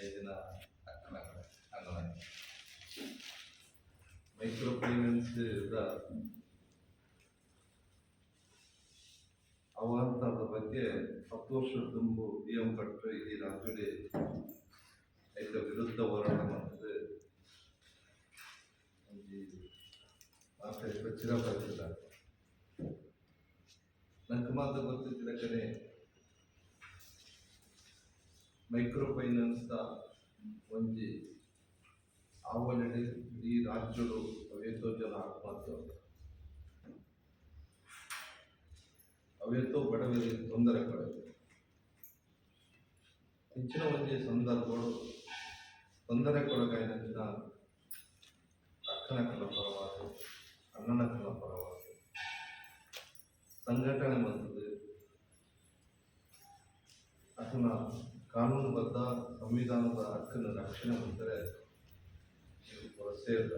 ಐದಿನ anganwadi micro finance ಅವಾಂತರದ ಬಗ್ಗೆ ಹತ್ತು ವರ್ಷ ತುಂಬು ಬಿ ಎಂ ಭಟ್ರು ಇಡೀ ರಾಜ್ಯದಲ್ಲಿ ಐತ ವಿರುದ್ಧ ಹೋರಾಟ ಮಾಡಿದ್ರೆ ಮಾತಾಡಿದ ಚಿರ ಬರ್ತಿಲ್ಲ ನಂಗೆ ಮಾತ್ರ ಗೊತ್ತಿದ್ದಿಲ್ಲ ಕಡೆ ಮೈಕ್ರೋ ಫೈನಾನ್ಸ್ ಒಂಜಿ ಆವಲಡೆ ಈ ರಾಜ್ಯಗಳು ಅವೇತೋ ಜನ ಆತ್ಮಹತ್ಯೆ ಆದ್ರು. ಅವೇತೋ ಬಡವರಿಗೆ ತೊಂದರೆ ಕೊಡಬೇಕು ಹೆಚ್ಚಿನ ಒಂಜಿ ಸಂದರ್ಭಗಳು ತೊಂದರೆ ಕೊಡಕಾಯಿನ ಅಕ್ಕನಕ್ಕನ ಪರವಾಗಿ ಅಣ್ಣನಕ್ಕನ ಪರವಾಗಿ ಸಂಘಟನೆ ಬಂದದ್ದು ಅದನ್ನ ಕಾನೂನುಬದ್ಧ ಸಂವಿಧಾನದ ಹಕ್ಕನ್ನು ರಕ್ಷಣೆ ಮಾಡಿದರೆ ಸೇರಿದ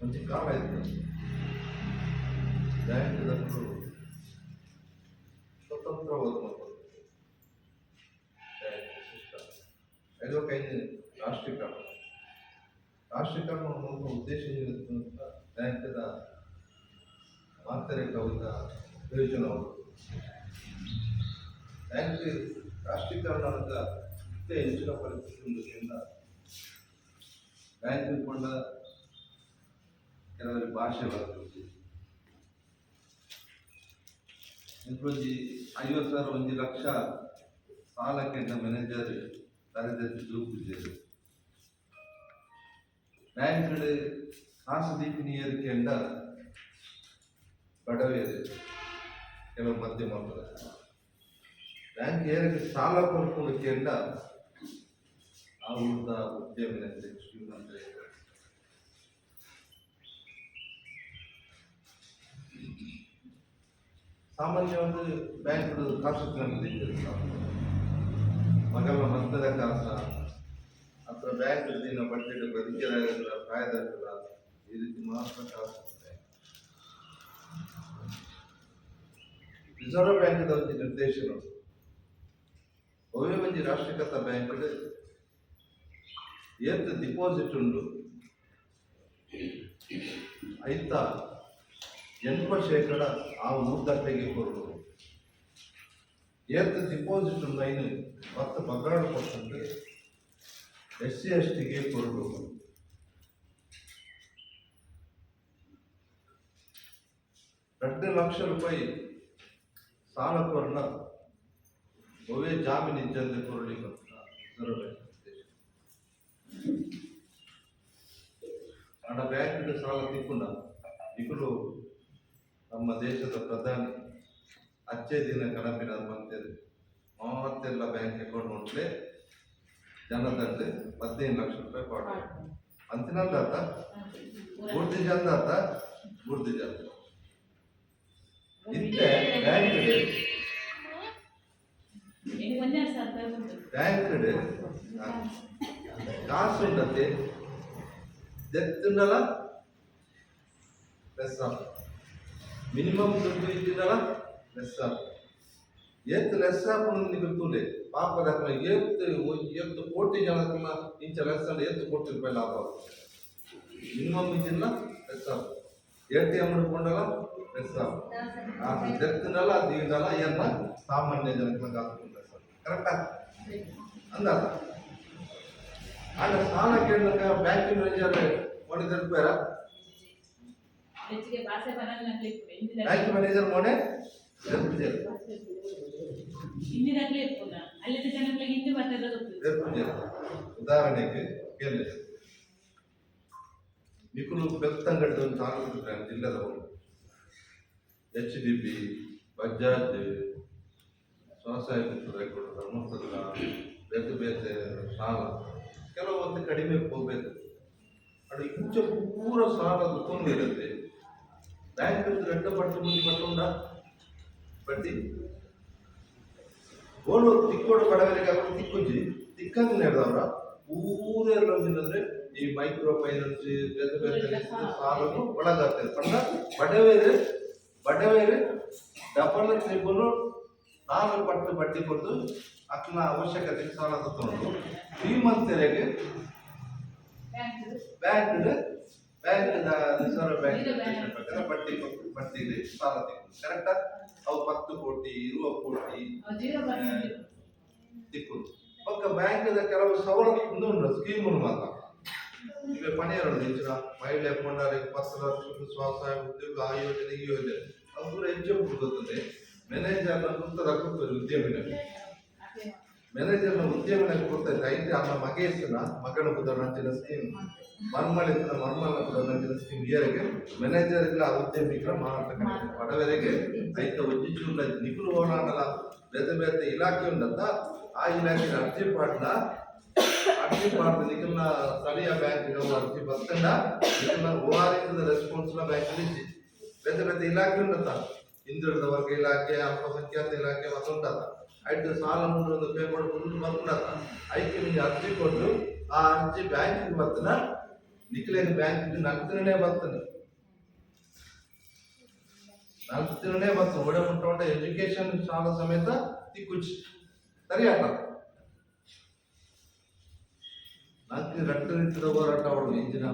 ಒಂಚಿ ಕಾಲ ಇತ್ತು ಬ್ಯಾಂಕ್ ಜನರು ಸ್ವತಂತ್ರವಾದ ಕೈಂದು ರಾಷ್ಟ್ರೀಕರಣ ರಾಷ್ಟ್ರೀಕರಣ ಅನ್ನುವ ಉದ್ದೇಶ ಏನಿತ್ತು ಅಂತ ಬ್ಯಾಂಕದ ಆಂತರಿಕವಾದ ಪ್ರಯೋಜನಗಳು ಬ್ಯಾಂಕ್ ರಾಷ್ಟ್ರೀಕರಣ ಅಂತ ಇಷ್ಟೇ ಹೆಚ್ಚಿನ ಪರಿಸ್ಥಿತಿಯಿಂದ ಬ್ಯಾಂಕ್ ಕೊಂಡ ಕೆಲವರಿಗೆ ಭಾಷೆ ಬರ್ತದೆ ಇಂಕೊಂಜಿ ಐವತ್ತು ಸಾವಿರ ಒಂದು ಲಕ್ಷ ಸಾಲಕ್ಕೆ ಮ್ಯಾನೇಜರ್ ಕಾರ್ಯದರ್ಶಿ ದೂಕಿದ್ದೇವೆ ಬ್ಯಾಂಕ್ ಕಾಸು ದೀಪಿನಿಯರಿಗೆ ಎಂದ ಬಡವೇರು ಕೆಲವು ಮಧ್ಯಮ ಬ್ಯಾಂಕ್ ಏನಕ್ಕೆ ಸಾಲ ಅಂತ ಆ ಉಳಿದ ಉದ್ಯಮಿನಂತೆ ಶ್ರೀಮಂತ ಸಾಮಾನ್ಯವಾಗಿ ಬ್ಯಾಂಕ್ ಕಾಸು ಮಗನ ಮಕ್ಕಳ ಕಾಸ ಅಥವಾ ಬ್ಯಾಂಕ್ ದಿನ ಬಡ್ಡಿ ಬದುಕಿರ ಪ್ರಾಯದ ಈ ರೀತಿ ಮಾತ್ರ ಕಾಸು ರಿಸರ್ವ್ ಬ್ಯಾಂಕ್ ನಿರ್ದೇಶನ. ಮಂದಿ ರಾಷ್ಟ್ರೀಕೃತ ಬ್ಯಾಂಕ್ ಏತ್ ಡಿಪಾಸಿಟ್ ಉಂಡು ಐತ ಎಂಟು ಶೇಕಡ ಆ ಊರ್ದಟ್ಟೆಗೆ ತೆಗೆದುಕೊಂಡು ಏತ್ ಡಿಪಾಸಿಟ್ ಉಂಡು ಐನು ಮತ್ತು ಪಗಾರು ಕೊಟ್ಟಂತೆ ಎಸ್ ಸಿ ಎಸ್ ಟಿಗೆ ಕೊರಡು ಎರಡು ಲಕ್ಷ ರೂಪಾಯಿ ಸಾಲ ಕೊರಲ ಭವ್ಯ ಜಾಮೀನಿದ್ದಂತೆ ಕೊರಳಿ ಪತ್ರ ರಿಸರ್ವ್ ಬ್ಯಾಂಕ್ ಸಾಲ ತಿಕ್ಕುನ ಇಬ್ಬರು ನಮ್ಮ ದೇಶದ ಪ್ರಧಾನಿ ಅಚ್ಚೇ ದಿನ ಕನಪಿನ ಮಂತ್ರಿ ಮಾತೆಲ್ಲ ಬ್ಯಾಂಕ್ ಅಕೌಂಟ್ ಉಂಟ್ಲೆ ಜನದಂತೆ ಹದಿನೈದು ಲಕ್ಷ ರೂಪಾಯಿ ಪಾಡ. ಅಂತಿನಲ್ಲ ಆತ? ಗುರ್ತಿ ಜಂದ ಆತ? ಗುರ್ದಿ ಇತ್ತೆ ಬ್ಯಾಂಕ್ ಬ್ಯಾಂಕ್ಡ್ ಕಾಸು ಉಂಟಂತೆ. ಡೆತ್ ಉಂಡಲ್ಲ ಪ್ಲಸ್ ಮಿನಿಮಮ್ ದುಡ್ಡು ಇಟ್ಟಿದ್ದಲ್ಲ? ಪ್ಲಸ್ ಆಫ್ ಎತ್ ಲೆಸ್ ಹಾಕೊಂಡು ನಿಮಗೆ ತೂಲೆ ಪಾಪ ದಾಖಲೆ ಕೋಟಿ ಜನ ಇಂಚ ಲೆಸ್ ಅಲ್ಲಿ ಕೋಟಿ ರೂಪಾಯಿ ಲಾಭ ಮಿನಿಮಮ್ ಇದನ್ನ ಲೆಸ್ ಎಟಿಎಂ ಟಿ ಎಂ ಹಿಡ್ಕೊಂಡಲ್ಲ? ಲೆಸ್ ಆಫ್ ಡೆತ್ನಲ್ಲ ಸಾಮಾನ್ಯ ಜನಕ್ಕೆ ಹಾಕ್ತೀನಿ ಕರೆಕ್ಟಾ? ಅಂದಲ್ಲ ಆಗ ಸಾಲ ಕೇಳಕ ಬ್ಯಾಂಕಿನ ರೇಂಜರ್ ಮಾಡಿ ತಲುಪಾರ ಹೆಚ್ಚಿಗೆ ಭಾಷೆ ಬರಲ್ಲ ಬ್ಯಾಂಕ್ ಮ್ಯಾನೇಜರ್ ಮೋನೆ ಉದಾಹರಣೆಗೆ ಕೇಳಿ. ನಿಕುಲು ಬೆತ್ತಂಗಡಿದ ಒಂದು ತಾಲೂಕು ಬ್ಯಾಂಕ್ ಜಿಲ್ಲೆದವರು. ಎಚ್ ಡಿ ಬಿ ಬಜಾಜ್ ಸ್ವಸಹಾಯ ಗುಂಪುಗಳು ಧರ್ಮಸ್ಥಳ ಬೇತೆ ಬೇತೆ ಸಾಲ. ಕೆಲವೊಂದು ಕಡಿಮೆ ಹೋಗ್ಬೇಕು. ಅದು ಇಂಚ ಪೂರ ಸಾಲ ತುಂಬಿರುತ್ತೆ ಇರುತ್ತೆ. ಬ್ಯಾಂಕ್ ಗಂಟೆ ಪಟ್ಟು ಮುಂದೆ ಪಟ್ಟುಂಡ ಬಡ್ಡಿ? ಓಡು ತಿಕ್ಕೋಡು ಬಡವರಿಗೆ ಅವರು ತಿಕ್ಕುಂಜಿ ತಿಕ್ಕಂಗೆ ನಡೆದವ್ರ. ಊರೆಲ್ಲ ಅಂದ್ರೆ ಈ ಮೈಕ್ರೋ ಫೈನಾನ್ಸ್ ಬೇರೆ ಬೇರೆ ಸಾಲನು ಒಳಗಾಗ್ತದೆ. ಪಂಡ ಬಡವೇರೆ ಬಡವೇರೆ ಡಬಲ್ ಟ್ರಿಬಲ್ ನಾಲ್ಕು ಪಟ್ಟು ಬಡ್ಡಿ ಕೊಟ್ಟು ಅಕ್ಕನ ಅವಶ್ಯಕತೆ ಸಾಲ ತಗೊಂಡು ಶ್ರೀಮಂತರಿಗೆ bank bank bank Reserve Bank. ಪ್ರಕಾರ ಬಡ್ಡಿ ಕೊಟ್ಟು ಬಡ್ಡಿಗೆ ಸಾಲ ತೆಗೆದು. ಕರೆಕ್ಟಾ ಅವು ಪತ್ತು ಕೋಟಿ ಇರುವ ಕೋಟಿ ತಿಕ್ಕೊಂಡು ಪಕ್ಕ ಬ್ಯಾಂಕ್ದ ಕೆಲವು ಸವಲತ್ತು ಉಂಟು ಸ್ಕೀಮುలు ಮಾತ್ರ. ಈಗ ಪಣಿಯರಡು ಹೆಚ್ಚಿನ ಮಹಿಳೆ ಕೊಂಡಾರಿಗೆ ಪತ್ರ ಲಕ್ಷ ಸ್ವಸಹಾಯ ಉದ್ಯೋಗ ಆ ಯೋಜನೆ ಈ ಯೋಜನೆ. ಅದು ಕೂಡ ಹೆಚ್ಚು ಗೊತ್ತದೆ ಮ್ಯಾನೇಜರ್ನ ಕುಂತದ ಕೊಡ್ತಾರೆ ಉದ್ಯಮಿನ ಮ್ಯಾನೇಜರ್ನ ಉದ್ಯಮಿನ ಕೊಡ್ತಾರೆ ಐತೆ ಅನ್ನ ಮಗೇಶನ ಮಗನ ಬುದ್ಧ ನಂಚಿನ ಸ್ಕೀಮ್ ಮರ್ಮಳಿನ ಮರ್ಮಲ ಬುದ್ಧ ನಂಚಿನ ಸ್ಕೀಮ್ ಇಯರಿಗೆ ಮ್ಯಾನೇಜರ್ ಇಲ್ಲ, ಉದ್ಯಮಿಗಳ ಮಾರಾಟ ಬಡವರಿಗೆ ಐತ ಒಜ್ಜಿ ಚೂರ್ಲ ನಿಖುಲು ಹೋರಾಡಲ ಬೇತೆ ಬೇತೆ ಇಲಾಖೆ ಉಂಟಂತ ಆ ಇಲಾಖೆ ಅರ್ಜಿ ಪಾಡ್ನ ಅರ್ಜಿ ಪಾಡ್ದ ನಿಖಲ್ನ ಸ್ಥಳೀಯ ಬ್ಯಾಂಕ್ ಅರ್ಜಿ ಬರ್ತಂಡ ನಿಖಲ್ನ ಓಆರ್ಎಸ್ ರೆಸ್ಪಾನ್ಸ್ ಬ್ಯಾಂಕ್ ಬೇತೆ ಬೇತೆ ಇಲಾಖೆ ಉಂಟಂತ ಹಿಂದುಳಿದ ವರ್ಗ ಇಲಾಖೆ ಅಲ್ಪಸಂಖ್ಯಾತ ಇಲಾಖೆ ಮತ್ತೊಂಟದ ಐದು ಸಾಲ ಒಂದು ಪೇಪರ್ ಮುಂದೆ ಬರ್ಬಿಡತ್ತ ಐಕೆ ನಿಮಗೆ ಅರ್ಜಿ ಕೊಟ್ಟು ಆ ಅರ್ಜಿ ಬ್ಯಾಂಕಿಗೆ ಬರ್ತನ ನಿಖಿಲೇನ ಬ್ಯಾಂಕಿಗೆ ನಗ್ದಿರನೇ ಬರ್ತದೆ ನಗ್ದಿರನೇ ಬರ್ತದೆ ಒಡೆ ಮುಟ್ಟ ಎಜುಕೇಶನ್ ಸಾಲ ಸಮೇತ ತಿಕ್ಕುಚ್ಚಿ ಸರಿಯಾಟ ನಾಲ್ಕು ರಟ್ಟ ನಿಂತಿದ ಹೋರಾಟ ಅವಳು ಇಂಜಿನ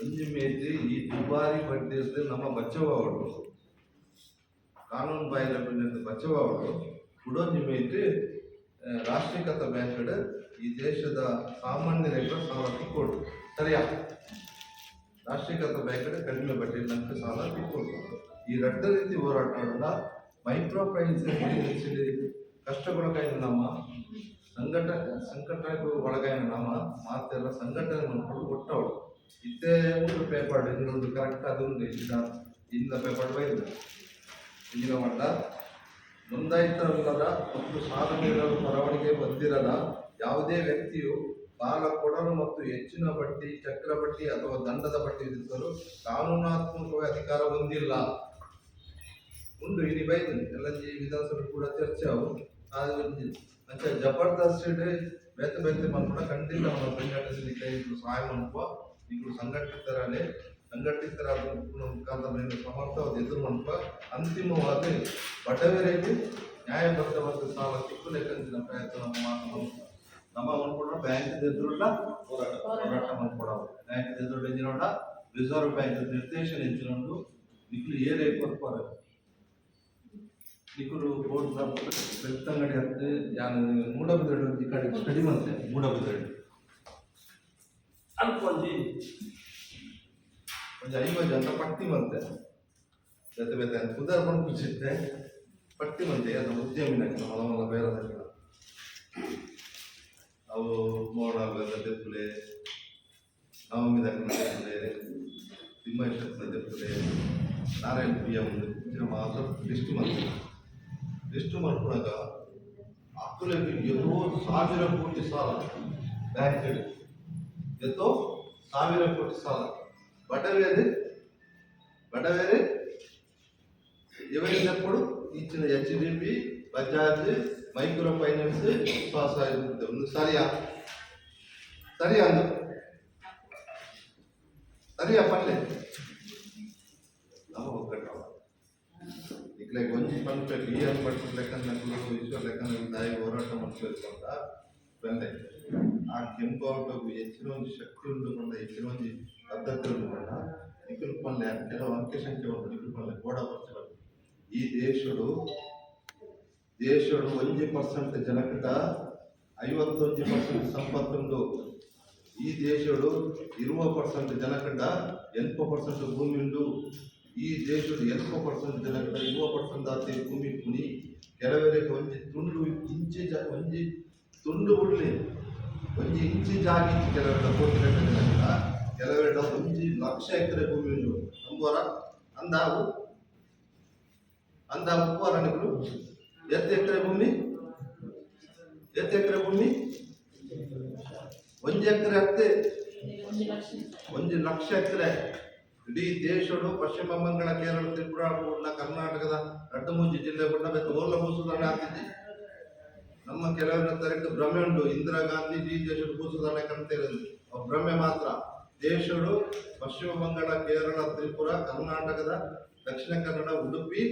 ಒಂಜಿ ಮೇತಿ ಈ ದುಬಾರಿ ಬಡ್ಡಿ ಇರ್ತದೆ ನಮ್ಮ ಬಚ್ಚವ ಅವಳು ಕಾನೂನು ಬಾಹಿರ ಬಡ್ಡಿ ಬಚ್ಚವ ಅವರು ಕುಡೊಂಜಿ ಮೇತಿ ರಾಷ್ಟ್ರೀಕೃತ ಬ್ಯಾಂಕ್ ಈ ದೇಶದ ಸಾಮಾನ್ಯ ರೈತರ ಸಾಲ ಕೊಡು. ಸರಿಯಾ? ರಾಷ್ಟ್ರೀಕೃತ ಬ್ಯಾಂಕ್ ಕಡಿಮೆ ಬಡ್ಡಿ ನಂತರ ಸಾಲ ಕೊಡ್ತು ಈ ರಕ್ತ ರೀತಿ ಹೋರಾಟ ಮೈಕ್ರೋ ಫೈನಾನ್ಸ್ ಕಷ್ಟಪಡಕಾಯಿ ನಮ್ಮ ಸಂಘಟ ಸಂಘಟನೆಗೂ ಒಳಗಾಯಿನ ನಮ್ಮ ಮಾತೆಲ್ಲ ಸಂಘಟನೆ ಮಾಡ್ಕೊಂಡು ಕೊಟ್ಟವಳು ಇದ್ದೇ ಒಂದು ಪೇಪರ್ ಇನ್ನೊಂದು ಕರೆಕ್ಟ್ ಅದೊಂದು ಇಲ್ಲ ಇಂದ ಪೇಪರ್ ಬೈದು. ಇಂದಿನ ಮಟ್ಟ ನೋಂದಾಯಿತರಲ್ಲದ ಮತ್ತು ಸಾಲ ನೀಡಲು ಬಂದಿರದ ಯಾವುದೇ ವ್ಯಕ್ತಿಯು ಸಾಲ ಕೊಡಲು ಮತ್ತು ಹೆಚ್ಚಿನ ಬಡ್ಡಿ ಚಕ್ರ ಬಡ್ಡಿ ಅಥವಾ ದಂಡದ ಬಡ್ಡಿ ವಿಧಿಸಲು ಕಾನೂನಾತ್ಮಕವಾಗಿ ಅಧಿಕಾರ ಹೊಂದಿಲ್ಲ. ಉಂಡು, ಇಲ್ಲಿ ಬೈದು ಎಲ್ಲ ಈ ವಿಧಾನಸಭೆ ಕೂಡ ಚರ್ಚೆ ಅವರು ಅಂಚೆ ಜಬರ್ದಸ್ತ್ ಬೇತೆ ಬೇತೆ ಮನ್ಪುಡ ಖಂಡಿತ ಅವನ ಸಂಘಟಿಸಲಿಕ್ಕೆ ಇದು ಸಹಾಯ ಮಾಡುವ ಇದು ಸಂಘಟಿತರಲ್ಲೇ ಸಂಘಟಿತರಾದ ಮುಖಾಂತರ ನೀವು ಸಮರ್ಥವಾದ ಎದುರು ಮನ್ಪುವ ಅಂತಿಮವಾಗಿ ಬಡವರಿಗೆ ನ್ಯಾಯಬದ್ಧವಾದ ಸಾಲ ಸಿಕ್ಕಲೇಕಂತಿನ ಪ್ರಯತ್ನ ನಮ್ಮ ಮಾತು ನಮ್ಮ ಮನ್ಪುಡ ಬ್ಯಾಂಕ್ ಎದುರುಲ್ಲ ಹೋರಾಟ ಹೋರಾಟ ಮನ್ಪುಡ ಬ್ಯಾಂಕ್ ಎದುರು ಎಂಜಿನೋಡ ರಿಸರ್ವ್ ಬ್ಯಾಂಕ್ ನಿರ್ದೇಶನ ಎಂಜಿನೊಂದು ನಿಕ್ಲು ಏರೇ ಕೊಡ್ತಾರೆ ನಿಕುಲು ಬೋರ್ಡ್ ಬೆಳ್ತಂಗಡಿ ಹತ್ತು ಯಾನು ಮೂಡಬಿದಡಿ ಈ ಕಡೆ ಸ್ಟಡಿ ಮತ್ತೆ ಮೂಡಬಿದಡಿ ಒಂಜಿ ಐವತ್ತು ಜನ ಪಟ್ಟಿ ಮಂತೆ. ಜೊತೆ ಬೇತೆ ಅಂತ ಕುದರ್ ಬಂದು ಪಟ್ಟಿ ಮಂತೆ, ಅದು ಉದ್ಯಮಿನ ಮಲ ಮಲ ಬೇರೆ ಅವು ಮೋಡ ತೆಪ್ಪಲೆ ನವಮಿ ದಕ್ಕನ ತೆಪ್ಪಲೆ ತಿಮ್ಮೇಶ್ವರ ತೆಪ್ಪಲೆ ನಾರಾಯಣ ಪ್ರಿಯ ಒಂದು ಮಾತ್ರ ಲಿಸ್ಟ್ ಮಂತೆ ಲಿಸ್ಟ್ ಮಾಡ್ಕೊಳಕ ಅಕ್ಕಲಿಗೆ ಎಷ್ಟೋ ಸಾವಿರ ಕೋಟಿ ಸಾಲ. ಬ್ಯಾಂಕ್ ಎಷ್ಟೋ ಸಾವಿರ ಕೋಟಿ ಸಾಲ. ಬಡವೇರಿ ಬಡವೇರಿ ఎవరినప్పుడు ఇచ్చిన హెచ్డిపి బజాజ్ మైక్రో ఫైనాన్స్ స్వసహాయ ఉంది సరియా సరియా అందు సరియా పర్లే ನಮ್ಮ ಒಕ್ಕಟ್ಟು ಇಕ್ಲೆ ಗೊಂಜಿ ಪಂಚ ಬಿ ಎಂ ಪಟ್ಟು ಲೆಕ್ಕನ ವಿಶ್ವ ಲೆಕ್ಕನ ದಾಯಿ ಹೋರಾಟ ಮಾಡ್ಬೇಕು ಅಂತ ಬಂದೆ ಆ ಕೆಂಪು ಔಟು ಹೆಚ್ಚಿನ ಒಂದು ಶಕ್ತಿ ಉಂಟುಕೊಂಡ ಹೆಚ್ಚಿನ ಒಂದು ಪದ್ಧತಿ ಉಂಟುಕೊಂಡ ನಿಖಿಲ್ ಪಲ್ಲೆ ಕೆಲವು ಅಂಕೆ ಸಂಖ್ಯೆ ಉಂಟು ನಿಖಿಲ್ ಪಲ್ಲೆ ಗೋಡ ಪರ್ಚೆ ಈ ದೇಶಡು ದೇಶಡು ಒಂಜಿ ಪರ್ಸೆಂಟ್ ಜನಕಟ ಐವತ್ತೊಂಜಿ ಪರ್ಸೆಂಟ್ ಸಂಪತ್ತುಂಡು ಈ ದೇಶಡು ಇರುವ ಪರ್ಸೆಂಟ್ ಜನಕಟ ಎನ್ಪು ಪರ್ಸೆಂಟ್ ಭೂಮಿ ಉಂಡು ಈ ದೇಶದ ಎನ್ಪು ಪರ್ಸೆಂಟ್ ಜನಕಟ ಇರುವ ಪರ್ಸೆಂಟ್ ಆತಿ ಭೂಮಿ ಕುಣಿ ಕೆಲವರಿಗೆ ಒಂಜಿ ತುಂಡು ಇಂಚಿ ಜ ಒಂಜಿ ತುಂಡು ಉಳ್ಳಿ ಒಂಜಿ ಇಂಚಿ ಜಾಗಿ ಕೆಲವೆಡ ಕೋಟಿ ಕಟ್ಟಿದ ಕೆಲವೆಡ ಒಂಜಿ ಲಕ್ಷ ಎಕರೆ ಭೂಮಿ ಉಂಡು ನಂಬೋರ ಅಂದಾವು ಅಂದ ಉಪವರಣಗಳು ಎತ್ತು ಎಕರೆ ಭೂಮಿ ಎತ್ತ ಎಕರೆ ಭೂಮಿ ಒಂದು ಎಕರೆ ಹತ್ತೆ ಒಂದು ಲಕ್ಷ ಎಕರೆ. ಇಡೀ ದೇಶಡು ಪಶ್ಚಿಮ ಬಂಗಾಳ, ಕೇರಳ, ತ್ರಿಪುರ, ಕರ್ನಾಟಕದ ಅಡ್ಡಮುಂಜಿ ಜಿಲ್ಲೆ ಬಿಟ್ಟ ಬೇಕು ಓಲ್ಲ ಭೂಸುಧಾರಣೆ ಆಗ್ತಿದೆ ನಮ್ಮ ಕೆಲವರ ತರಕ್ಕೆ ಭ್ರಮೆ ಉಂಟು. ಇಂದಿರಾ ಗಾಂಧಿ ಜಿ ದೇಶದ ಭೂಸುಧಾರಣೆ ಕಂತ ಇರೋದು. ಆ ಭ್ರಮೆ ಮಾತ್ರ. ದೇಶಗಳು ಪಶ್ಚಿಮ ಬಂಗಾಳ, ಕೇರಳ, ತ್ರಿಪುರ, ಕರ್ನಾಟಕದ ದಕ್ಷಿಣ ಕನ್ನಡ, ಉಡುಪಿ,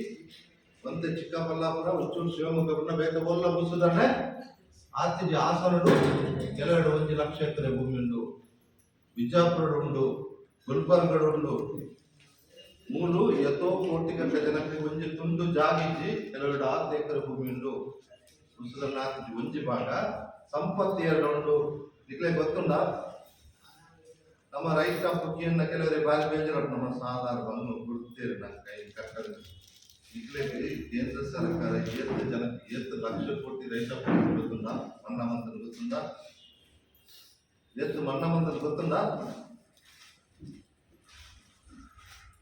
ಮತ್ತೆ ಚಿಕ್ಕಬಳ್ಳಾಪುರ ಉಚ್ಚೂರು ಶಿವಮೊಗ್ಗನ ಬೇಕ ಬೋಲ್ಲ ಬುಸುದಾನೆ ಆತಿಜಿ ಹಾಸನಡು ಕೆಲವೆಡು ಒಂದು ಲಕ್ಷ ಎಕರೆ ಭೂಮಿ ಉಂಡು ಬಿಜಾಪುರ ಉಂಡು ಗುಲ್ಬರ್ಗಡುಂಡು ಮೂರು ಎತ್ತೋ ಕೋಟಿ ಗಂಟೆ ಜನಕ್ಕೆ ಒಂದು ತುಂಡು ಜಾಗಿಜಿ ಕೆಲವೆಡು ಆರು ಎಕರೆ ಭೂಮಿ ಉಂಡು ಆತಿಜಿ ಒಂಜಿ ಭಾಗ, ಸಂಪತ್ತಿ ಎರಡು ಉಂಡು ನಿಕ್ಲೆ ಗೊತ್ತುಂಡ ನಮ್ಮ ರೈತ ಬುಕ್ಕಿಯನ್ನ ಕೆಲವರಿಗೆ ಬಾರಿ ಬೇಜಾರು ನಮ್ಮ ಸಾಧಾರಣ ಬಂದು ಗುರುತೇರಿ ನನ್ನ ಕೈ ಕಟ್ಟದ ನಿಕ್ಲೆ ಕೇಂದ್ರ ಸರ್ಕಾರ ಏತ್ತು ಜನಕ್ಕೆ ಏತ್ತು ಲಕ್ಷ ಕೋಟಿ ರೈತ ಗೊತ್ತುಂಡ ಮನ್ನಾ ಮಂತ್ರ ಗೊತ್ತುಂಡ ಏತ್ತು ಮನ್ನಾ ಮಂತ್ರ ಗೊತ್ತುಂಡ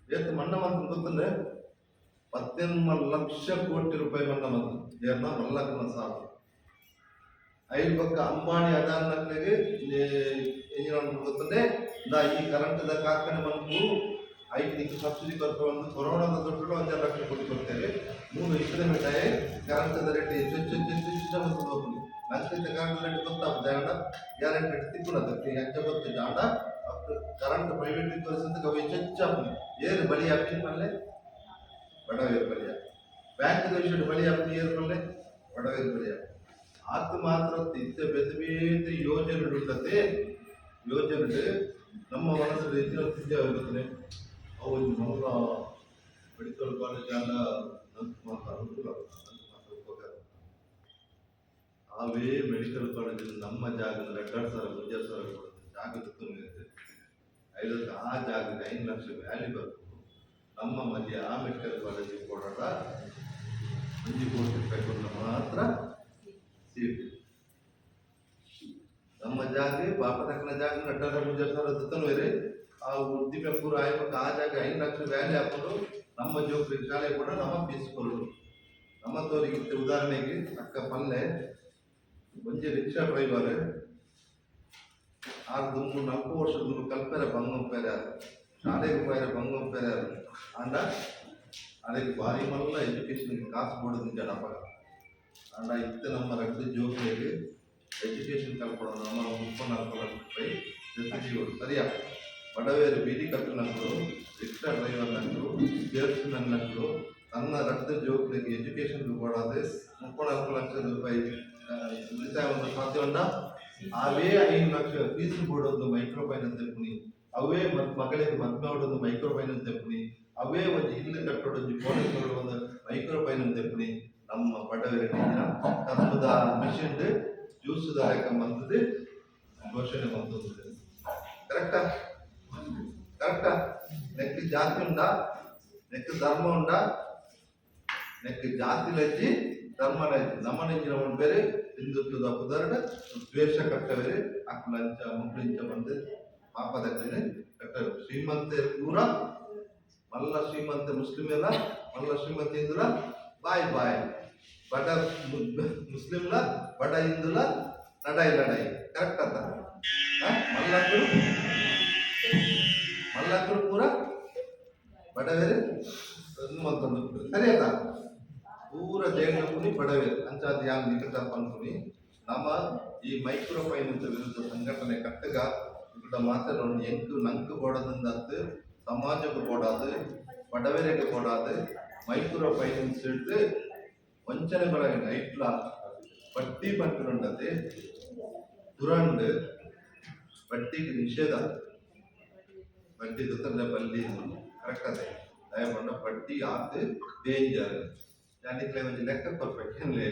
ಏತ್ತು ಮನ್ನಾ ಮಂತ್ರ ಗೊತ್ತಂದ್ರೆ ಪದ್ದೆನ್ಮ ಲಕ್ಷ ಕೋಟಿ ರೂಪಾಯಿ ಬಂದ ಮತ್ತು ಏರ್ನ ಮಲ್ಲಕ್ಕನ ಸಾಲ ಐದು ಪಕ್ಕ ಅಂಬಾನಿ ಅದಾನಕ್ಕೆ ಎಂಜಿನ ಗೊತ್ತಂದ್ರೆ ನಾ ಈ ಕರೆಂಟ್ದ ಕಾರ್ಖಾನೆ ಬಂದು ಐದು ನಿಮಿಷ ಸಬ್ಸಿಡಿ ಕೊಡ್ಕೊಂಡು ಕೊರೋನಾದ ದುಡ್ಡು ಒಂದು ಲಕ್ಷ ಕೊಟ್ಟು ಕೊಡ್ತೇವೆ. ಮೂರು ಇಷ್ಟದ ಮೇಲೆ ಕರೆಂಟದ ರೇಟ್ ಹೆಚ್ಚು ಹೆಚ್ಚು ಹೆಚ್ಚು ಹೆಚ್ಚು ಅಂತ ಹೋಗ್ಲಿ ಲಕ್ಷದ ಕರೆಂಟ್ ರೇಟ್ ಗ್ಯಾರಂಟಿ ತಿಕ್ಕುನ ಅದಕ್ಕೆ ಹೆಚ್ಚು ಗೊತ್ತು ಆಡ ಕರೆಂಟ್ ಪ್ರೈವೇಟ್ ಅವು ಹೆಚ್ಚು ಹೆಚ್ಚು ಏನು ಬಳಿ ಬಲಿ ಹಾಕಿ ಬಡವೇರು ಬಲಿಯ ಬ್ಯಾಂಕ್ ಹಾಕಿ ಏರು ಮಲ್ಲೆ ಬಡವೇರು ಬಲಿಯ ಆತು ಮಾತ್ರ ಬೇತೆ ಬೇರೆ ಯೋಜನೆಗಳು ಉಂಟತೆ ಯೋಜನೆ ನಮ್ಮ ಮನಸ್ಸಲ್ಲಿ ಹೆಚ್ಚಿನ ತಿದ್ದ ಆಗುತ್ತದೆ ಅವು ನಮ್ಮ ಮೆಡಿಕಲ್ ಕಾಲೇಜ್ ಎಲ್ಲ ನಂತರ ಮಾತ್ರ ಮಾತ್ರ ಉಪಕಾರ. ಅವೇ ಮೆಡಿಕಲ್ ಕಾಲೇಜಲ್ಲಿ ನಮ್ಮ ಜಾಗದಲ್ಲಿ ಎರಡು ಸಾವಿರ ಮುಂಜಾರು ಸಾವಿರ ಕೊಡುತ್ತೆ. ಐದಕ್ಕೆ ಆ ಜಾಗಕ್ಕೆ ಐದು ಲಕ್ಷ ವ್ಯಾಲ್ಯೂ ಬರ್ತದೆ ನಮ್ಮ ಮಧ್ಯ ಆ ಮೆಡಿಕಲ್ ಕಾಲೇಜಿಗೆ ಕೊಡೋಣ ಮಂಜು ಕೋಟಿ ರೂಪಾಯಿ ಮಾತ್ರ ನಮ್ಮ ಜಾಗ ಬಾಪನಕ್ಕನ ಜಾಗ ನಟ್ಟರ ಮುಂಜಾನೆ ಸಾವಿರ ತತ್ತನವೇರಿ ಆ ಉದ್ದಿಮೆ ಪೂರ ಆಯ್ಬೇಕು, ಆ ಜಾಗ ಐದು ಲಕ್ಷ ವ್ಯಾಲಿ ಹಾಕೊಂಡು ನಮ್ಮ ಜೋಕ್ ಶಾಲೆ ಕೂಡ ನಮ್ಮ ಬೀಸ್ಕೊಳ್ಳೋದು ನಮ್ಮ ತೋರಿಗಿಂತ ಉದಾಹರಣೆಗೆ, ಅಕ್ಕ ಪಲ್ಲೆ ಒಂಜಿ ರಿಕ್ಷಾ ಡ್ರೈವರ್ ಆರು ದುಮ್ಮು ನಾಲ್ಕು ವರ್ಷದ ಕಲ್ಪೆರೆ ಕಲ್ಪೆರೆ ಬಂಗೊಂಪೆರೆ ಶಾಲೆಗೆ ಹೋಯ್ರೆ ಬಂಗೊಂಪೆರೆ ಅಂಡ ಅದಕ್ಕೆ ಭಾರಿ ಮಲ್ಲ ಎಜುಕೇಶನ್ಗೆ ಕಾಸು ಕೊಡೋದು ಜನಪದ ಅಂಡ ಇತ್ತು ನಮ್ಮ ರಕ್ತ ಜೋಗಿಯಲ್ಲಿ ಎಜುಕೇಶನ್ ಕಲ್ಪಡೋದು ನಮ್ಮ ಮುಪ್ಪನ ರೂಪಾಯಿ ಜೊತೆಗೆ ಸರಿಯಾ ಬಡವೇರು ಬೀದಿ ಕಟ್ಟನಕ್ಕಳು ರಿಕ್ಷಾ ಡ್ರೈವರ್ ನಕ್ಕಳು ಸೇಲ್ಸ್ ನಕ್ಕಳು ತನ್ನ ರಕ್ತ ಜೋಗಿಗೆ ಎಜುಕೇಶನ್ ಕೊಡೋದೆ ಮುಪ್ಪನ ಲಕ್ಷ ರೂಪಾಯಿ ಆ, ಉಳಿತಾಯ ಒಂದು ಸಾಧ್ಯ ಉಂಡ ಅವೇ ಐದು ಲಕ್ಷ ಫೀಸ್ ಕೊಡೋದು ಮೈಕ್ರೋ ಫೈನಾನ್ಸ್ ತೆಪ್ಪುನಿ ಅವೇ ಮತ್ ಮಗಳಿಗೆ ಮದ್ಮೆ ಒಂದು ಮೈಕ್ರೋ ಫೈನಾನ್ಸ್ ತೆಪ್ಪುನಿ ಅವೇ ಒಂದು ಇಲ್ಲು ಕಟ್ಟೋದು ಒಂದು ಪೊಲೀಸ್ ಒಂದು ಮೈಕ್ರೋ ಫೈನಾನ್ಸ್ ತೆಪ್ಪುನಿ ನಮ್ಮ ಬಡವರಿಗೆ ಕರ್ಮದ ಮಿಷನ್ ಜ್ಯೂಸ್ ದಾಯಕ ಬಂದದ್ದು ಘೋಷಣೆ ಬಂದದ್ದು ಕರೆಕ್ಟಾ ಕರೆಕ್ಟ ನೆಕ್ ಜಾತಿ ಉಂಡಾ ನೆಕ್ ಧರ್ಮ ಉಂಡಾ ನೆಕ್ ಜಾತಿ ಲಜ್ಜಿ, ಧರ್ಮ ಲಜ್ಜಿ. ನಮ್ಮ ನೆಂಚಿನ ಒಂದು ದ್ವೇಷ ಹಿಂದುತ್ವದ ಉದಾಹರಣ ದ್ವೇಷ ಕಟ್ಟವೇರೆ ಪಾಪದಕ್ಕನೆ ಕಟ್ಟರು ಶ್ರೀಮಂತೆ ಪೂರ ಮಲ್ಲ ಶ್ರೀಮಂತ ಮುಸ್ಲಿಮೆಲ್ಲ ಮಲ್ಲ ಶ್ರೀಮಂತ ಹಿಂದುಲ ಬಾಯ್ ಬಾಯ್. ಬಡ ಮುಸ್ಲಿಮ್ಲ, ಬಡ ಹಿಂದುಲ ನಡೈ ನಡೈ ಕರೆಕ್ಟ್ ಅಂತ. ಮಲ್ಲಕ್ಕರು? ಮಲ್ಲಕ್ಕರು ಪೂರ? ಬಡವೇರೆ? ಮತ್ತೊಂದು ಸರಿ ಆಯ್ತಾ ಪೂರ ಜೈನಪುನಿ ಬಡವೇರು ಅಂಚಾದ ಯಾವ ನಿಕಟ ಪನ್ಪುನಿ ನಮ್ಮ ಈ ಮೈಕ್ರೋ ಫೈನಾನ್ಸ್ ವಿರುದ್ಧ ಸಂಘಟನೆ ಕಟ್ಟಗ ఇక్కడ ಮಾತಾಡೋಣ ಎಂಕು ನಂಕು ಕೊಡೋದಂದತ್ತು ಸಮಾಜಕ್ಕೆ ಕೊಡೋದು ಬಡವರಿಗೆ ಕೊಡೋದು ಮೈಕ್ರೋ ಫೈನಾನ್ಸ್ ಇಟ್ಟು ವಂಚನೆ ಬರಗಿನ ಇಟ್ಲ ಬಡ್ಡಿ ಪಂಪಿನುಂಡದೆ ದುರಂಡ್ ಬಡ್ಡಿಗೆ ನಿಷೇಧ ಬಡ್ಡಿ ಗೊತ್ತಲ್ಲ ಬಲ್ಲಿ ಕರೆಕ್ಟ್ ಅದೇ ದಯಮಾಡ ಬಡ್ಡಿ ಆತು ಡೇಂಜರ್ దానికి ಒಂದು ಲೆಕ್ಕ ಕೊಡ್ಬೇಕು ಏನ್ಲೇ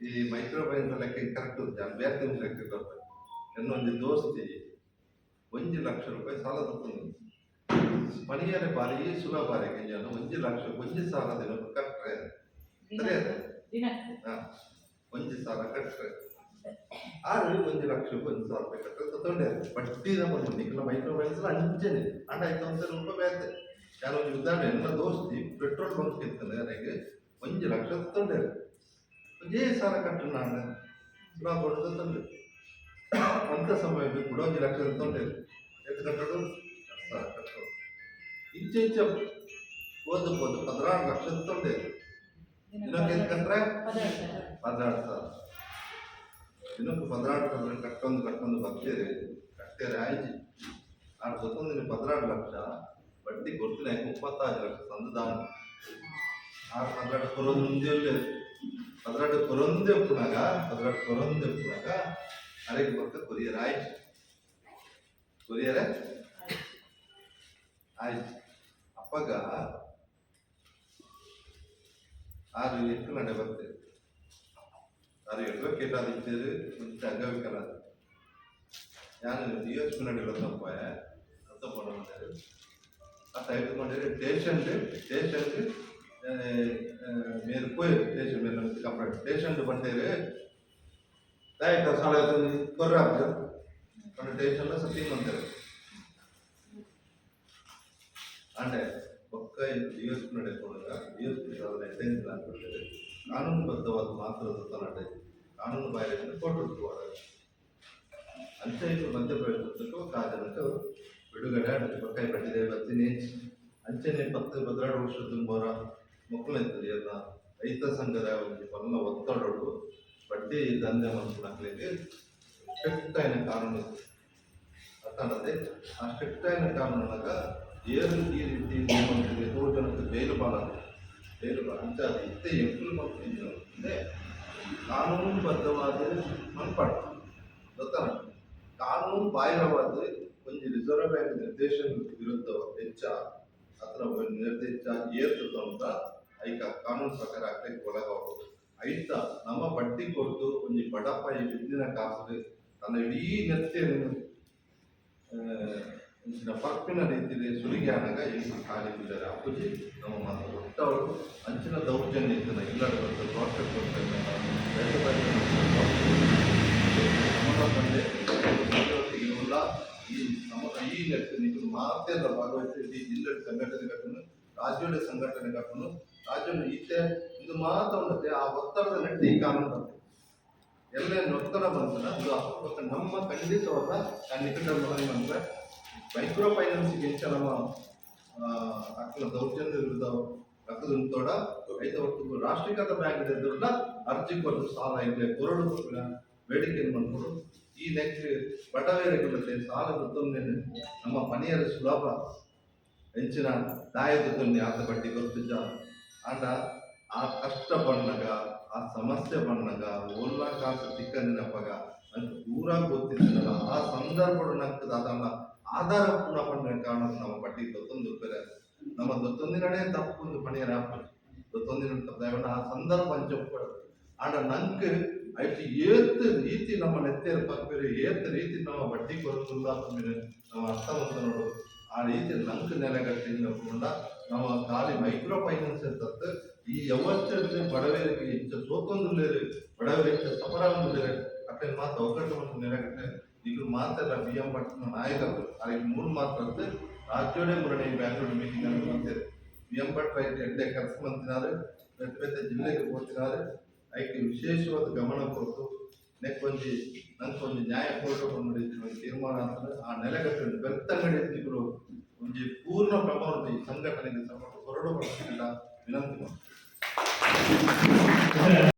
ಈ ಮೈಕ್ರೋ ಫೈನಾನ್ಸ್ ಲೆಕ್ಕ ಕರೆಕ್ಟ್ ಉಂಟು ಬೇರೆ ತಿಂಗಳು ಲೆಕ್ಕ ಕೊಡ್ಬೇಕು ಇನ್ನೊಂದು ದೋಸ್ತಿ ಒಂದು ಲಕ್ಷ ರೂಪಾಯಿ ಸಾಲ ತಗೊಂಡು. ಪಣಿಯರೆ ಬಾರಿ ಸುಲಭ ಜನ ಒಂದು ಲಕ್ಷ ಒಂದು ಸಾಲ ದಿನ ಕಟ್ರೆ. ಸರಿ ದಿನಕ್ಕೆ. ಒಂದು ಸಾಲ ಕಟ್ರೆ. ಆದ್ರೆ ಒಂದು ಲಕ್ಷ ಒಂದು ಸಾವಿರ ರೂಪಾಯಿ ಕಟ್ಟರೆ ತಗೊಂಡೆ ಬಡ್ಡಿದ ಬಂದು ನಿಖಲ ಮೈಕ್ರೋ ಫೈನಾನ್ಸ್ ಅಂಚನೆ ಹಣ ಐದು ಅಂತ ರೂಪಾಯಿ ಬೇರೆ ಕೆಲವೊಂದು ಉದಾಹರಣೆ ಎಲ್ಲ ದೋಸ್ತಿ ಪೆಟ್ರೋಲ್ ಬಂಕ್ ಇರ್ತಾನೆ ನನಗೆ ಒಂದು ಲಕ್ಷ ತಗೊಂಡೆ ಒಂದೇ ಸಾಲ ಕಟ್ಟರು ನಾನು ಸುಲಭ ಅಂತ ಸಮಯ ಕೂಡ ಒಂದು ಲಕ್ಷ ತಗೊಂಡೆ ಎಷ್ಟು ಕಟ್ಟೋದು ಸಾಲ ಕಟ್ಟೋದು ಇಂಚೆ ಇಂಚೆ ಓದು ಓದು ಹದಿನಾರು ಲಕ್ಷ ತಗೊಂಡೆ ದಿನಕ್ಕೆ ಎಷ್ಟು ಕಟ್ರೆ ಪದಾರ್ಥ ಹದಿನಾರು ಸಾವಿರ ದಿನಕ್ಕೆ ಹದಿನಾರು ಸಾವಿರ ಕಟ್ಕೊಂಡು ಕಟ್ಕೊಂಡು ಬರ್ತೀರಿ ಕಟ್ತೀರಿ ಆಯ್ತು ಆರು ಗೊತ್ತೊಂದು ನೀವು ಹದಿನಾರು ಲಕ್ಷ ಬಡ್ಡಿ ಕೊಡ್ತೀನಿ ಮುಪ್ಪತ್ತೈದು ಲಕ್ಷ ತಂದು ದಾನ ಅದ್ರಾಗ ಕೊರೊಂದೇ లేదు. ಅದ್ರಾಗ ಕೊರೊಂದೆ ಉಪ್ಪುನಾಗ ಅದ್ರಾಗ ಕೊರೊಂದೆ ಉಪ್ಪುನಾಗ அழைப்பு கொடுத்து கொரியர் ஆயிடுச்சு கொரியர் ಆಯ್ತು ಅಪ್ಪಗ ಆರು ಎಟ್ಟು ನಡೆ ಬರ್ತೇವೆ ಆರು ಎಟ್ಟು ಕೇಟಾದಿದ್ದರು ಮುಂಚೆ ಅಂಗವಿಕಲ ನಾನು ಡಿಎಸ್ಪಿ ನಡೆ ಬರ್ತಪ್ಪ ಅಂತ ಮಾಡೋದು ಆ ತೆಗೆದುಕೊಂಡ್ರೆ ಸ್ಟೇಷನ್ ಸ್ಟೇಷನ್ மேல் போய் ஸ்டேஷன் மேல் கப்பல் ஸ்டேஷன் பண்ணிட்டு ದಯವಿಟ್ಟು ಸಾಲ ಕೊರ್ರ ಆಗ್ತದೆ ಒಂದು ಟೆನ್ಷನ್ಲ ಸತಿ ಬಂತಾರೆ ಅಂದರೆ ಪಕ್ಕ ಜಿ ಎಸ್ ಪಿ ನಡೆಯುವಾಗ ಕಾನೂನು ಬದ್ಧವಾದ ಪಿ ಸಾವಿರದ ಕಾನೂನು ಹಾಕ್ಬಿಟ್ಟಿದೆ ಕಾನೂನುಬದ್ಧವಾದ ಮಾತ್ರದ ತಲಾಟೆ ಕಾನೂನು ಬಾಯಿಯಲ್ಲಿ ಕೊಟ್ಟು ಅಂತ ಇದು ಮಧ್ಯಪ್ರವೇಶಕ್ಕೂ ಕಾದಂತೂ ಬಿಡುಗಡೆ ಪಕ್ಕ ಬಿಟ್ಟಿದೆ ಬರ್ತೀನಿ ಅಂಚೆನೆ ಪತ್ತು ಭದ್ರಾಡು ವರ್ಷ ತುಂಬೋರ ಮಕ್ಕಳು ಇರ್ತದೆ ಅದನ್ನ ರೈತ ಸಂಘದ ಒಂದು ಒತ್ತಡಗಳು ಬಡ್ಡಿ ದಂಧೆ ಮಾಡ್ಕೊಳಕ್ಲಿಕ್ಕೆ ಕೆಟ್ಟ ಆಯ್ನ ಕಾನೂನು ಅಂತಂದ್ರೆ ಆ ಕೆಟ್ಟ ಆಯ್ನ ಕಾನೂನಾಗ ಏನು ಈ ರೀತಿ ನಿಯಮಗಳಿಗೆ ತೋಟನಕ್ಕೆ ಬೇಲು ಬಾಲ ಬೇಲು ಬಾಲ ಅಂತ ಅದು ಇತ್ತೆ ಎಂಪಲ್ ಮತ್ತು ಅಂದರೆ ಕಾನೂನುಬದ್ಧವಾದ ಮನ್ಪಾಡು. ಗೊತ್ತಾ ಕಾನೂನು ಬಾಹಿರವಾದ ಒಂದು ರಿಸರ್ವ್ ಬ್ಯಾಂಕ್ ನಿರ್ದೇಶನ ವಿರುದ್ಧ ಹೆಚ್ಚ ಅಥವಾ ನಿರ್ದೇಶ ಏರ್ತದಂತ ಐಕ ಕಾನೂನು ಪ್ರಕಾರ ಆಗ್ತಾ ಒಳಗಾಗಬಹುದು ಐತ ನಮ್ಮ ಬಡ್ಡಿ ಕೊಟ್ಟು ಒಂದು ಬಡಪ ಈ ಬಿದ್ದಿನ ಕಾಸು ತನ್ನ ಇಡೀ ನೆತ್ತೆಯನ್ನು ಇಂಚಿನ ಪರ್ಪಿನ ರೀತಿಯಲ್ಲಿ ಸುಲಿಗೆ ಆದಾಗ ಈ ಕಾಲಿದ್ದಾರೆ ಅಪ್ಪುಜಿ, ನಮ್ಮ ಮಾತು ಒಟ್ಟವರು ಅಂಚಿನ ದೌರ್ಜನ್ಯ ಇರ್ತದೆ ಇಲ್ಲದ ಬರ್ತಾರೆ ಟಾರ್ಚರ್ ಇಲ್ಲ ಈ ನಮ್ಮ ಈ ನೆಟ್ಟು ಮಾತೇ ಭಾಗವಹಿಸಿ, ಇಡೀ ಜಿಲ್ಲೆ ಸಂಘಟನೆ ಕಟ್ಟನು ರಾಜ್ಯದ ಸಂಘಟನೆ ಕಟ್ಟನು ರಾಜ್ಯ ಈಚೆ ಇದು ಮಾತ್ರ ಉಂಟದೆ, ಆ ಒತ್ತಡದ ನಟ್ಟಿ ಕಾನೂನು ಬರ್ತದೆ ಎಲ್ಲ ಒತ್ತಡ ಬಂತಲ್ಲ ಅದು ಅಪರೂಪಕ್ಕ ನಮ್ಮ ಖಂಡಿತವಾದ ಆ ನಿಕಟ ಬಂದರೆ ಮೈಕ್ರೋ ಫೈನಾನ್ಸಿಗೆ ಹೆಚ್ಚು ನಮ್ಮ ಅಕ್ಕಲ ದೌರ್ಜನ್ಯ ವಿರುದ್ಧ ಅಕ್ಕದ ತೋಡ ಐತ ಒಟ್ಟು ರಾಷ್ಟ್ರೀಕೃತ ಬ್ಯಾಂಕ್ ಎದುರ್ನ ಅರ್ಜಿ ಕೊಟ್ಟು ಸಾಲ ಇದೆ ಕೊರಡು ಬೇಡಿಕೆಯನ್ನು ಮಾಡ್ಕೊಂಡು ಈ ನೆಕ್ಸ್ಟ್ ಬಡವೇರಿಗಳಿಗೆ ಸಾಲ ಗೊತ್ತೊಂದೇನೆ ನಮ್ಮ ಮನೆಯರ ಸುಲಭ ಹೆಂಚಿನ ದಾಯದ ತೊನ್ನೆ ಆತ ಬಡ್ಡಿ ಗೊತ್ತಿದ್ದ ಆಂಡ ಆ ಕಷ್ಟ ಬಂದಾಗ ಆ ಸಮಸ್ಯೆ ಬಂದಾಗ ಒಲ್ಲ ಕಾಸು ತಿಕ್ಕಂದಿನಪ್ಪಗ ನಂಗೆ ದೂರ ಗೊತ್ತಿದ್ದಲ್ಲ. ಆ ಸಂದರ್ಭ ನಂಗೆ ಅದನ್ನ ಆಧಾರ ಪೂರ್ಣ ಪಂಡ ಕಾರಣ ನಮ್ಮ ಬಡ್ಡಿ ಗೊತ್ತೊಂದು ಬೇರೆ. ನಮ್ಮ ಗೊತ್ತೊಂದಿನಡೆ ತಪ್ಪು ಒಂದು ಪಣಿಯರ ಗೊತ್ತೊಂದಿನ ತಪ್ಪ. ಆ ಸಂದರ್ಭ ಹಂಚೊಪ್ಪಡು ಆಂಡ ನಂಗೆ ಐಟಿ ಏತ್ ರೀತಿ ನಮ್ಮ ನೆತ್ತೆರ ಪಕ್ಕರೆ ಏತ್ ರೀತಿ ನಮ್ಮ ಬಡ್ಡಿ ಕೊರತಿಲ್ಲ ಅಂತಂದ್ರೆ ನಾವು ಅರ್ಥವಂತ ನೋಡು. ಆ ರೀತಿ ನಂಗೆ ನೆಲೆಗಟ್ಟಿಂದ ಕೂಡ ನಮ್ಮ ಖಾಲಿ ಮೈಕ್ರೋ ಫೈನಾನ್ಸ್ ಇರ್ತದೆ ಈ ಯವಸ್ಥೆ ಬಡವರಿಗೆ ಹೆಚ್ಚು ಸೋಕೊಂದುಳ್ಳೇರಿ ಬಡವರಿಗೆ ಸಫರಾಗುಳ್ಳೇರಿ ಅಟ್ಲೇ ಮಾತು ಅವಕಾಶವನ್ನು ನೀಡಾಗುತ್ತೆ ಇದು ಮಾತ್ರ ಬಿ ಎಂ ಪಟ್ಟಣ ನಾಯಕರು ಅದಕ್ಕೆ ಮೂರು ಮಾತು ರಾಜ್ಯೋಡೆ ಮುರಣಿ ಬ್ಯಾಂಕ್ ಮೀಟಿಂಗ್ ಅಲ್ಲಿ ಮಾಡ್ತೇವೆ ಬಿ ಎಂ ಭಟ್ ರೈತ ಎಡ್ಡೆ ಕರ್ಸ್ ಬಂದಿದ್ದಾರೆ ಪ್ರತಿ ಪ್ರತಿ ಜಿಲ್ಲೆಗೆ ಹೋಗ್ತಿದ್ದಾರೆ ಅದಕ್ಕೆ ವಿಶೇಷವಾದ ಗಮನ ಕೊಟ್ಟು ನೆಕ್ಕೊಂದು ನಂಗೆ ಒಂದು ನ್ಯಾಯ ಕೋರ್ಟ್ ಒಂದು ರೀತಿ ತೀರ್ಮಾನ ಅಂತಂದ್ರೆ ಆ ನೆಲೆಗಟ್ಟು ಬೆತ್ತಂಗಡಿ ತಿಂಗಳು ಒಂದು ಪೂರ್ಣ ಪ್ರಮಾಣದ ಈ ಸಂಘಟನೆಗೆ ಸಪೋರ್ಟ್ ಹೊರಡು ವಿನಂತಿ ಮಾಡ್ತೀನಿ